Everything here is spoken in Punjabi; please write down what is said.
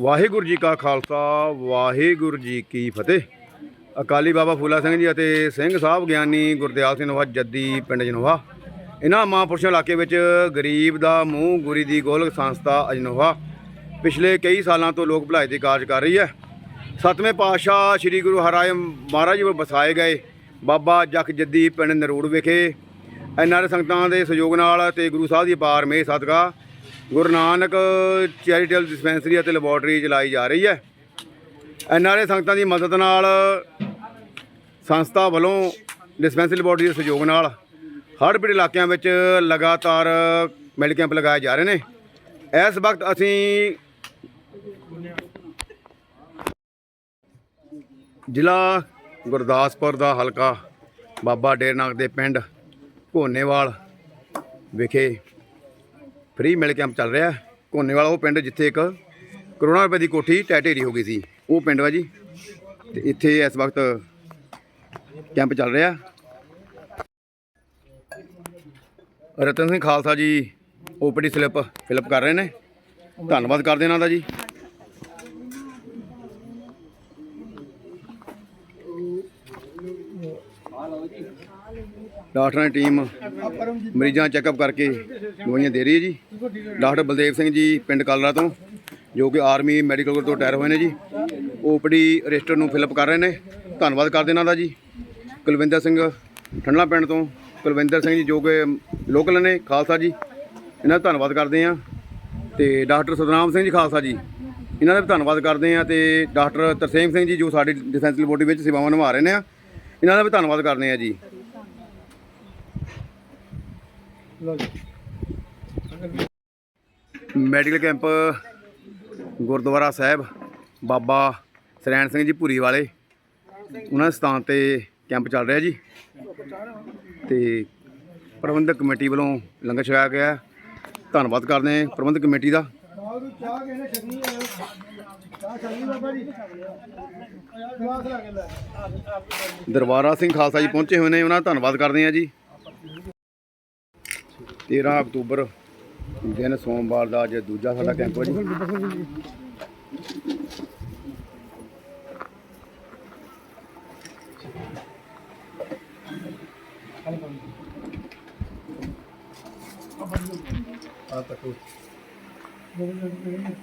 ਵਾਹਿਗੁਰੂ ਜੀ ਕਾ ਖਾਲਸਾ, ਵਾਹਿਗੁਰੂ ਜੀ ਕੀ ਫਤਿਹ। ਅਕਾਲੀ ਬਾਬਾ ਫੂਲਾ ਸਿੰਘ ਜੀ ਅਤੇ ਸਿੰਘ ਸਾਹਿਬ ਗਿਆਨੀ ਗੁਰਦਿਆਲ ਸਿੰਘ ਨਵਾਂ ਜੱਦੀ ਪਿੰਡ ਜਨੋਹਾ। ਇਹਨਾਂ ਮਹਾਂਪੁਰਸ਼ਾਂ ਇਲਾਕੇ ਵਿੱਚ ਗਰੀਬ ਦਾ ਮੂੰਹ ਗੁਰੀ ਦੀ ਗੋਲਕ ਸੰਸਥਾ ਅਜਨੋਹਾ ਪਿਛਲੇ ਕਈ ਸਾਲਾਂ ਤੋਂ ਲੋਕ ਭਲਾਈ ਦੇ ਕਾਰਜ ਕਰ ਰਹੀ ਹੈ। ਸਤਵੇਂ ਪਾਤਸ਼ਾਹ ਸ੍ਰੀ ਗੁਰੂ ਹਰਾਏ ਮਹਾਰਾਜ ਜੀ ਵਸਾਏ ਗਏ ਬਾਬਾ ਜਖ ਜੱਦੀ ਪਿੰਡ ਨਰੂੜ ਵਿਖੇ। ਐਨਆਰ ਸੰਗਤਾਂ ਦੇ ਸਹਿਯੋਗ ਨਾਲ ਤੇ ਗੁਰੂ ਸਾਹਿਬ ਦੀ ਪਾਰ ਮੇ ਸਦਕਾ ਗੁਰੂ ਨਾਨਕ ਚੈਰੀਟੇਬਲ ਡਿਸਪੈਂਸਰੀ ਅਤੇ ਲੈਬੋਰਟਰੀ ਚਲਾਈ ਜਾ ਰਹੀ ਹੈ। ਐਨਆਰਏ ਸੰਗਤਾਂ ਦੀ ਮਦਦ ਨਾਲ ਸੰਸਥਾ ਵੱਲੋਂ ਡਿਸਪੈਂਸਰੀ ਲੈਬੋਰਟਰੀ ਦੇ ਸਹਿਯੋਗ ਨਾਲ ਹੜ੍ਹ ਪੀੜਤ ਇਲਾਕਿਆਂ ਵਿੱਚ ਲਗਾਤਾਰ ਮੈਡੀਕਲ ਕੈਂਪ ਲਗਾਏ ਜਾ ਰਹੇ ਨੇ। ਇਸ ਵਕਤ ਅਸੀਂ ਜ਼ਿਲ੍ਹਾ ਗੁਰਦਾਸਪੁਰ ਦਾ ਹਲਕਾ ਬਾਬਾ ਡੇਰਨਾਗ ਦੇ ਪਿੰਡ ਘੋਨੇਵਾਲ ਵਿਖੇ ਫ੍ਰੀ ਮਿਲ ਕੈਂਪ ਚੱਲ ਰਿਹਾ। ਹੈ। ਘੋਨੇਵਾਲ ਉਹ ਪਿੰਡ ਜਿੱਥੇ ਇੱਕ ਕਰੋਨਾ ਰੁਪਏ ਦੀ ਕੋਠੀ ਟੈਟੇਰੀ ਹੋ ਗਈ ਸੀ। ਉਹ ਪਿੰਡ ਵਾ ਜੀ। ਤੇ ਇੱਥੇ ਇਸ ਵਕਤ ਕੈਂਪ ਚੱਲ ਰਿਹਾ। ਰਤਨ ਸਿੰਘ ਖਾਲਸਾ ਜੀ ਓਪੀਡੀ ਸਲਿੱਪ ਫਿਲਅਪ ਕਰ ਰਹੇ ਨੇ। ਧੰਨਵਾਦ ਕਰਦੇ ਇਹਨਾਂ ਦਾ ਜੀ। ਡਾਕਟਰਾਂ ਦੀ ਟੀਮ ਮਰੀਜ਼ਾਂ ਚੈੱਕਅਪ ਕਰਕੇ ਦਵਾਈਆਂ ਦੇ ਰਹੀ ਹੈ ਜੀ। ਡਾਕਟਰ ਬਲਦੇਵ ਸਿੰਘ ਜੀ ਪਿੰਡ ਕਾਲਰਾ ਤੋਂ, ਜੋ ਕਿ ਆਰਮੀ ਮੈਡੀਕਲ ਕੋਲ ਤੋਂ ਰਿਟਾਇਰ ਹੋਏ ਨੇ ਜੀ। ਓਪੀਡੀ ਰਜਿਸਟਰ ਨੂੰ ਫਿਲਅਪ ਕਰ ਰਹੇ ਨੇ। ਧੰਨਵਾਦ ਕਰਦੇ ਇਹਨਾਂ ਦਾ ਜੀ। ਕੁਲਵਿੰਦਰ ਸਿੰਘ ਠੰਡਲਾ ਪਿੰਡ ਤੋਂ, ਕੁਲਵਿੰਦਰ ਸਿੰਘ ਜੀ ਜੋ ਕਿ ਲੋਕਲ ਨੇ, ਖਾਲਸਾ ਜੀ। ਇਹਨਾਂ ਦਾ ਧੰਨਵਾਦ ਕਰਦੇ ਆ ਤੇ ਡਾਕਟਰ ਸਤਨਾਮ ਸਿੰਘ ਜੀ, ਖਾਲਸਾ ਜੀ। ਇਹਨਾਂ ਦਾ ਵੀ ਧੰਨਵਾਦ ਕਰਦੇ ਆ ਤੇ ਡਾਕਟਰ ਤਰਸੇਮ ਸਿੰਘ ਜੀ ਜੋ ਸਾਡੀ ਡਿਫੈਂਸ ਲੈਬੋਰਟਰੀ ਵਿੱਚ ਸੇਵਾਵਾਂ ਨਿਭਾ ਰਹੇ ਨੇ ਆ। ਇਹਨਾਂ ਦਾ ਵੀ ਧੰਨਵਾਦ ਕਰਦੇ ਆ ਜੀ। ਮੈਡੀਕਲ ਕੈਂਪ ਗੁਰਦੁਆਰਾ ਸਾਹਿਬ ਬਾਬਾ ਸਰੈਣ ਸਿੰਘ ਜੀ ਭੂਰੀ ਵਾਲੇ ਉਹਨਾਂ ਦੇ ਸਥਾਨ ਤੇ ਕੈਂਪ ਚੱਲ ਰਿਹਾ ਜੀ। ਤੇ ਪ੍ਰਬੰਧਕ ਕਮੇਟੀ ਵੱਲੋਂ ਲੰਗਰ ਛਕਾਇਆ ਗਿਆ। ਧੰਨਵਾਦ ਕਰਦੇ ਹਾਂ ਪ੍ਰਬੰਧਕ ਕਮੇਟੀ ਦਾ। ਦਰਬਾਰਾ ਸਿੰਘ ਖਾਲਸਾ ਜੀ ਪਹੁੰਚੇ ਹੋਏ ਨੇ ਉਹਨਾਂ ਦਾ ਧੰਨਵਾਦ ਕਰਦੇ ਹਾਂ ਜੀ। 13 ਅਕਤੂਬਰ ਦਿਨ ਸੋਮਵਾਰ ਦਾ ਅੱਜ ਦੂਜਾ ਸਾਡਾ ਕੈਂਪ ਹੈ ਜੀ। Evet.